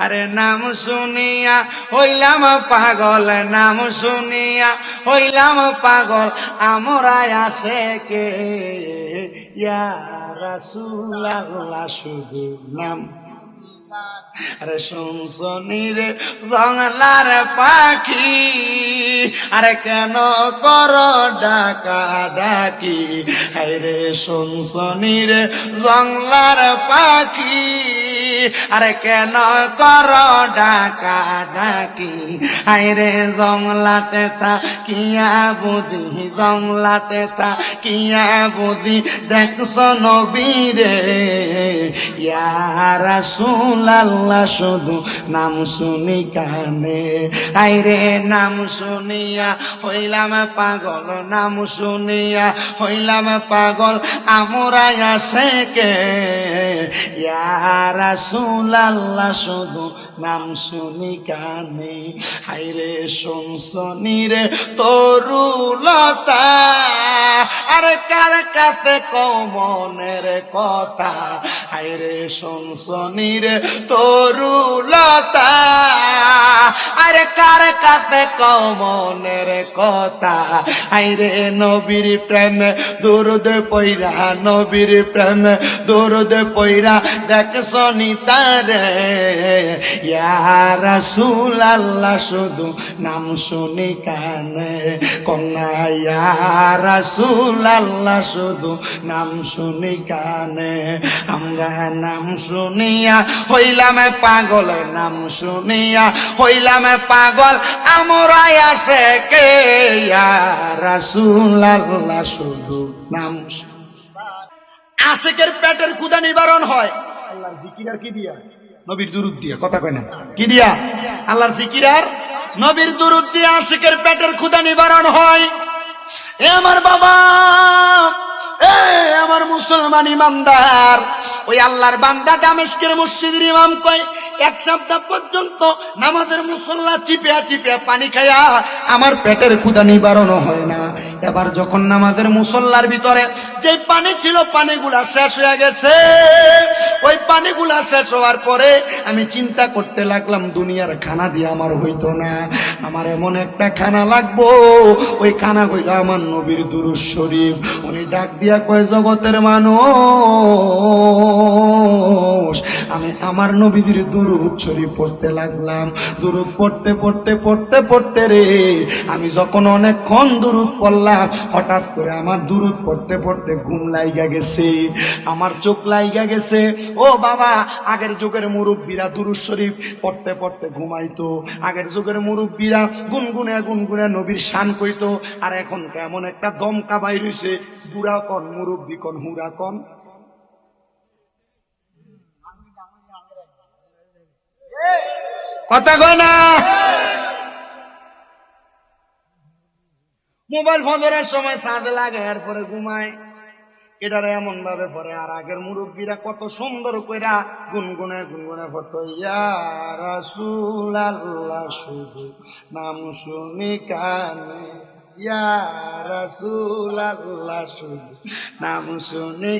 আরে নাম শুনিয়া, হইলাম পাগল, নাম শুনিয়া, হইলাম পাগল। আমরাই আসে কে? ইয়া রাসূলুল্লাহ, শুধু নাম। আরে শুনছনি রে জঙ্গলার পাখি, আরে কেন কর ডাকা ডাকি? হাইরে শুনছনি রে জঙ্গলার পাখি। আরে কেন কর ডাকা ডাকি? আইরে জংলাতে তা, কিয়া বুঝি জংলাতে তা, কিয়া বুঝি দেখছ নবীরে? ইয়ারা সুলাল্লা শুধু নাম শুনি কানে। আইরে নাম শুনিয়া, হইলাম পাগল, নাম শুনিয়া, হইলাম পাগল, আমরা আসে কে? ইয়ারা সুলাল্লা শুধু নাম শুনি কানে, হাইরে শুনছনি রে তরুলতা। আরে কার কাছে কমনের কথা? হাইরে শুনছনি রে তরুলতা। আরে কার কাছে কমনের কথা? আইরে নবীর প্রেমে, দুরুদ পইরা নবীর প্রেমে, দুরুদ পইরা দেখছ নিতারে ইয়া আল্লাহ শুধু নাম শুনি কানে। কন্যা ইয়া আল্লাহ শুধু নাম শুনি কানে। আমরা নাম শুনিয়া হইলাম পাগল নাম শুনিয়া হইলাম পাগল। আমরা আসে কে? ইয়া আল্লাহ শুধু নাম আশেকের পেটের ক্ষুদা নিবারণ হয়। আল্লাহর জিকির আর কি দিয়া? নবীর দুরুদ দিয়া। কথা কয় না। কি দিয়া? আল্লাহর জিকির আর? নবীর দুরুদ দিয়া আশেকের পেটের ক্ষুদা নিবারণ হয়। এ আমার বাবা এ আমার মুসলমান ইমানদার। ওই আল্লাহর বান্দা দামেশকের মসজিদের ইমাম কয় এক সপ্তাহ পর্যন্ত নামাজের মুসল্লা চিপিয়া চিপিয়া পানি খাইয়া আমার পেটের ক্ষুদা নিবারণ হয় না। এবার যখন নামাজের মুসল্লার ভিতরে যে পানি ছিল, পানিগুলা শেষ হয়ে গেছে। ওই পানিগুলা শেষ হওয়ার পরে আমি চিন্তা করতে লাগলাম, দুনিয়ার খানা দিয়ে আমার হইতো না। আমার এমন একটা খানা লাগবো। ওই খানা হইল আমার নবীর দুরুজ শরীফ। উনি ডাক দিয়া কয়, জগতের মানুষ আমি আমার নবীদের দুরুদ শরীফ পড়তে লাগলাম। দুরুদ পড়তে পড়তে পড়তে পড়তে রে। আমি যখন অনেকক্ষণ দুরুদ পড়লাম, হঠাৎ করে আমার দুরুদ পড়তে পড়তে ঘুম লাইগা গেছে। আমার চোখ লাইগা গেছে। ও বাবা, আগের যুগের মুরব্বীরা দুরুদ শরীফ পড়তে পড়তে ঘুমাইতো। আগের যুগের মুরব্বীরা গুনগুনে গুনগুনে নবীর শান কইতো। আর এখন কেমন একটা দমকা বাইরেছে বুড়া কন, মুরব্বী কন হুরা কন। কথা কয় না। মোবাইল ফজরের সময় চাঁদে লাগে, এরপরে ঘুমায়। এটারে এমন ভাবে পরে, আর আগের মুরব্বীরা কত সুন্দর কইরা গুনগুনে গুনগুনে রাসূলুল্লাহ, শুধু নাম শুনি কানে। ইয়া রাসূলুল্লাহ, শুধু নাম শুনি